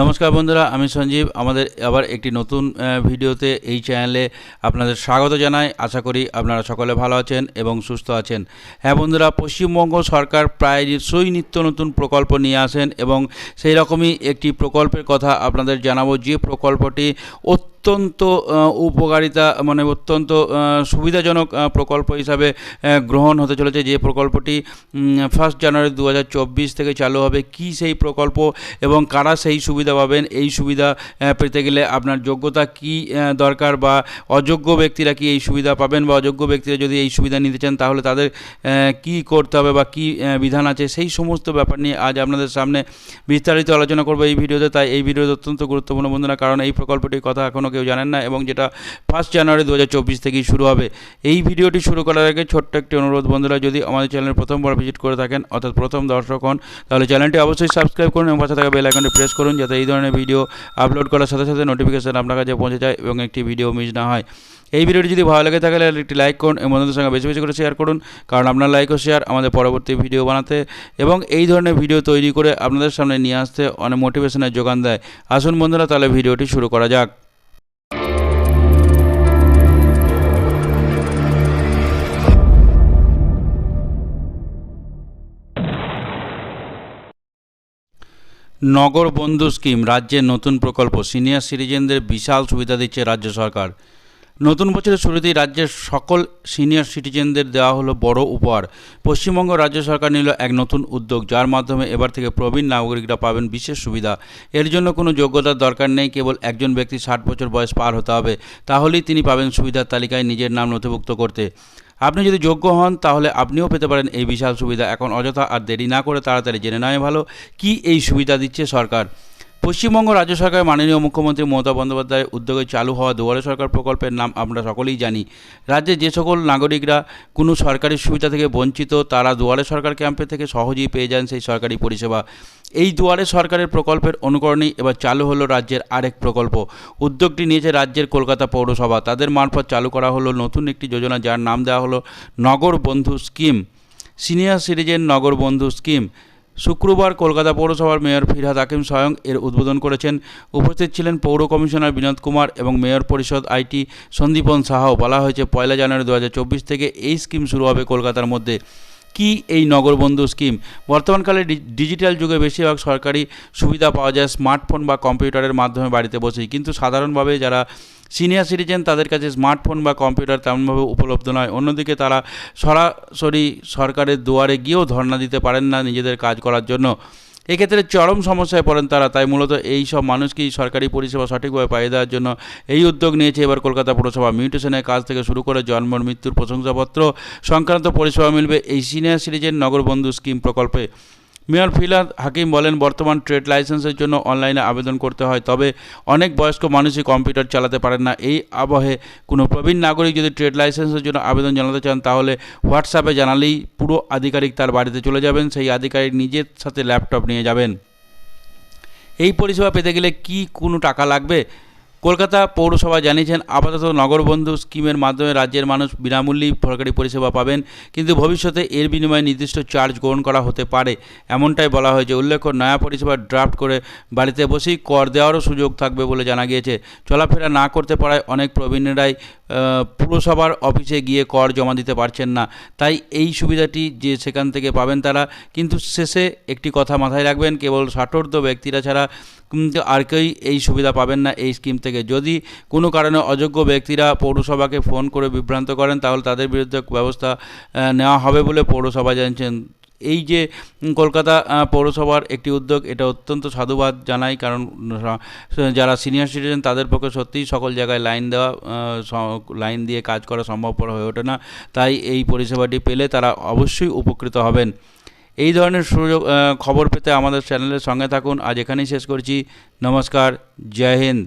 নমস্কার বন্ধুরা, আমি সঞ্জীব। আমাদের আবার একটি নতুন ভিডিওতে এই চ্যানেলে আপনাদের স্বাগত জানাই। আশা করি আপনারা সকলে ভালো আছেন এবং সুস্থ আছেন। হ্যাঁ বন্ধুরা, পশ্চিমবঙ্গ সরকার প্রায় সই নিত্য নতুন প্রকল্প নিয়ে আসেন এবং সেই রকমই একটি প্রকল্পের কথা আপনাদের জানাব। যে প্রকল্পটি অত্যন্ত আহ, উপকারিতা মানে অত্যন্ত সুবিধাজনক প্রকল্প হিসাবে গ্রহণ হতে চলেছে। যে প্রকল্পটি ফার্স্ট জানুয়ারি দু হাজার চব্বিশ থেকে চালু হবে কি সেই প্রকল্প এবং কারা সেই সুবিধা পাবেন? এই সুবিধা পেতে গেলে আপনার যোগ্যতা কি দরকার বা অযোগ্য ব্যক্তিরা কি এই সুবিধা পাবেন বা অযোগ্য ব্যক্তিরা যদি এই সুবিধা নিতে চান তাহলে তাদের কি করতে হবে বা কি বিধান আছে? সেই সমস্ত ব্যাপার নিয়ে আজ আপনাদের সামনে বিস্তারিত আলোচনা করব এই ভিডিওতে। তাই এই ভিডিওতে অত্যন্ত গুরুত্বপূর্ণ বন্ধুরা কারণ এই প্রকল্পটির কথা এখনও কেউ জানেন না এবং যেটা ফার্স্ট জানুয়ারি দু হাজার চব্বিশ থেকেই শুরু হবে। এই ভিডিওটি শুরু করার আগে ছোট্ট একটি অনুরোধ, বন্ধুরা, যদি আমাদের চ্যানেল প্রথমবার ভিজিট করে থাকেন, অর্থাৎ প্রথম দর্শক হন, তাহলে চ্যানেলটি অবশ্যই সাবস্ক্রাইব করুন এবং পাশে থাকা বেল আইকনটি প্রেস করুন যাতে এই ধরনের ভিডিও আপলোড করার সাথে সাথে নোটিফিকেশান আপনার কাছে পৌঁছে যায় এবং একটি ভিডিও মিস না হয়। এই ভিডিওটি যদি ভালো লাগে তাহলে একটি লাইক করুন এবং বন্ধুদের সঙ্গে বেশি বেশি করে শেয়ার করুন, কারণ আপনার লাইক ও শেয়ার আমাদের পরবর্তী ভিডিও বানাতে এবং এই ধরনের ভিডিও তৈরি করে আপনাদের সামনে নিয়ে আসতে অনেক মোটিভেশনের যোগান দেয়। আসুন বন্ধুরা, তাহলে ভিডিওটি শুরু করা যাক। নগর বন্ধু স্কিম, রাজ্যের নতুন প্রকল্প, সিনিয়র সিটিজেনদের বিশাল সুবিধা দিচ্ছে রাজ্য সরকার। নতুন বছরের শুরুতেই রাজ্যের সকল সিনিয়র সিটিজেনদের দেওয়া হলো বড় উপহার। পশ্চিমবঙ্গ রাজ্য সরকার নিল এক নতুন উদ্যোগ, যার মাধ্যমে এবার থেকে প্রবীণ নাগরিকরা পাবেন বিশেষ সুবিধা। এর জন্য কোনো যোগ্যতার দরকার নেই, কেবল একজন ব্যক্তি ষাট বছর বয়স পার হতে হবে। তাহলেই তিনি পাবেন সুবিধার তালিকায় নিজের নাম নথিভুক্ত করতে। আপনি যদি যোগ্য হন, তাহলে আপনিও পেতে পারেন এই বিশাল সুবিধা। এখন অযথা আর দেরি না করে তাড়াতাড়ি জেনে নেওয়াই ভালো। কি এই সুবিধা দিচ্ছে সরকার? পশ্চিমবঙ্গ রাজ্য সরকারের মাননীয় মুখ্যমন্ত্রী মমতা বন্দ্যোপাধ্যায়ের উদ্যোগে চালু হওয়া দুয়ারে সরকার প্রকল্পের নাম আমরা সকলেই জানি। রাজ্যে যে সকল নাগরিকরা কোনো সরকারি সুবিধা থেকে বঞ্চিত, তারা দুয়ারে সরকার ক্যাম্পে থেকে সহজেই পেয়ে যান সেই সরকারি পরিষেবা। এই দুয়ারে সরকারের প্রকল্পের অনুকরণেই এবার চালু হলো রাজ্যের আরেক প্রকল্প। উদ্যোগটি নিয়েছে রাজ্যের কলকাতা পৌরসভা। তাদের মারফত চালু করা হলো নতুন একটি যোজনা, যার নাম দেওয়া হলো নগর বন্ধু স্কিম। সিনিয়র সিটিজেন নগর বন্ধু স্কিম। শুক্রবার কলকাতা পৌরসভার মেয়র ফিরহাদ হাকিম স্বয়ং এর উদ্বোধন করেছেন। উপস্থিত ছিলেন পৌর কমিশনার বিনোদ কুমার এবং মেয়র পরিষদ আইটি সন্দীপন সাহাও বলা হয়েছে, পয়লা জানুয়ারি দু হাজার চব্বিশ থেকে এই স্কিম শুরু হবে কলকাতার মধ্যে। কি এই নগরবন্ধু স্কিম? বর্তমানকালে ডিজিটাল যুগে বেশিরভাগ সরকারি সুবিধা পাওয়া যায় স্মার্টফোন বা কম্পিউটারের মাধ্যমে বাড়িতে বসেই। কিন্তু সাধারণভাবে যারা সিনিয়র সিটিজেন তাদের কাছে স্মার্টফোন বা কম্পিউটার তেমনভাবে উপলব্ধ নয়। অন্যদিকে তারা সরাসরি সরকারের দুয়ারে গিয়েও ধর্ণা দিতে পারেন না নিজেদের কাজ করার জন্য। এক্ষেত্রে চরম সমস্যায় পড়েন তারা, তাই মূলত এই সব মানুষকেই সরকারি পরিষেবা সঠিকভাবে পাইয়ে দেওয়ার জন্য এই উদ্যোগ নিয়েছে এবার কলকাতা পুরসভা। মিউটেশনের কাজ থেকে শুরু করে জন্ম মৃত্যুর প্রশংসাপত্র, সংক্রান্ত পরিষেবা মিলবে এই সিনিয়র সিটিজেন নগরবন্ধু স্কিম প্রকল্পে। মেয়র ফিলাদ হাকিম বলেন, বর্তমান ট্রেড লাইসেন্সের জন্য অনলাইনে আবেদন করতে হয়, তবে অনেক বয়স্ক মানুষই কম্পিউটার চালাতে পারেন না। এই আবহে কোনো প্রবীণ নাগরিক যদি ট্রেড লাইসেন্সের জন্য আবেদন জানাতে চান, তাহলে হোয়াটসঅ্যাপে জানালেই পুরো আধিকারিক তার বাড়িতে চলে যাবেন, সেই আধিকারিক নিজের সাথে ল্যাপটপ নিয়ে যাবেন। এই পরিষেবা পেতে গেলে কি কোনো টাকা লাগবে? কলকাতা পৌরসভা জানিয়েছেন আপাতত নগরবন্ধু স্কিমের মাধ্যমে রাজ্যের মানুষ বিনামূল্যেই সরকারি পরিষেবা পাবেন, কিন্তু ভবিষ্যতে এর বিনিময়ে নির্দিষ্ট চার্জ গ্রহণ করা হতে পারে। এমনটাই বলা হয়েছে। উল্লেখ্য, নয়া পরিষেবা ড্রাফট করে বাড়িতে বসেই কর দেওয়ারও সুযোগ থাকবে বলে জানা গিয়েছে। চলাফেরা না করতে পারায় অনেক প্রবীণেরাই পুরসভার অফিসে গিয়ে কর জমা দিতে পারছেন না। তাই এই সুবিধাটি যে সেখান থেকে পাবেন তারা, কিন্তু শেষে একটি কথা মাথায় রাখবেন, কেবল ষাটোর্ধ ব্যক্তিরা ছাড়া কিন্তু আর কেউই এই সুবিধা পাবেন না এই স্কিম থেকে। যদি কোনো কারণে অযোগ্য ব্যক্তিরা পৌরসভাকে ফোন করে বিভ্রান্ত করেন, তাহলে তাদের বিরুদ্ধে ব্যবস্থা নেওয়া হবে বলে পৌরসভা জানিয়েছেন। এই যে কলকাতা পৌরসভার একটি উদ্যোগ, এটা অত্যন্ত সাধুবাদ জানাই, কারণ যারা সিনিয়র সিটিজেন তাদের পক্ষে সত্যিই সকল জায়গায় লাইন দেওয়া লাইন দিয়ে কাজ করা সম্ভবপর হয়ে ওঠে না। তাই এই পরিষেবাটি পেলে তারা অবশ্যই উপকৃত হবেন। এই ধরনের সুযোগ খবর পেতে আমাদের চ্যানেলের সঙ্গে থাকুন। আজ এখানেই শেষ করছি। নমস্কার। জয় হিন্দ।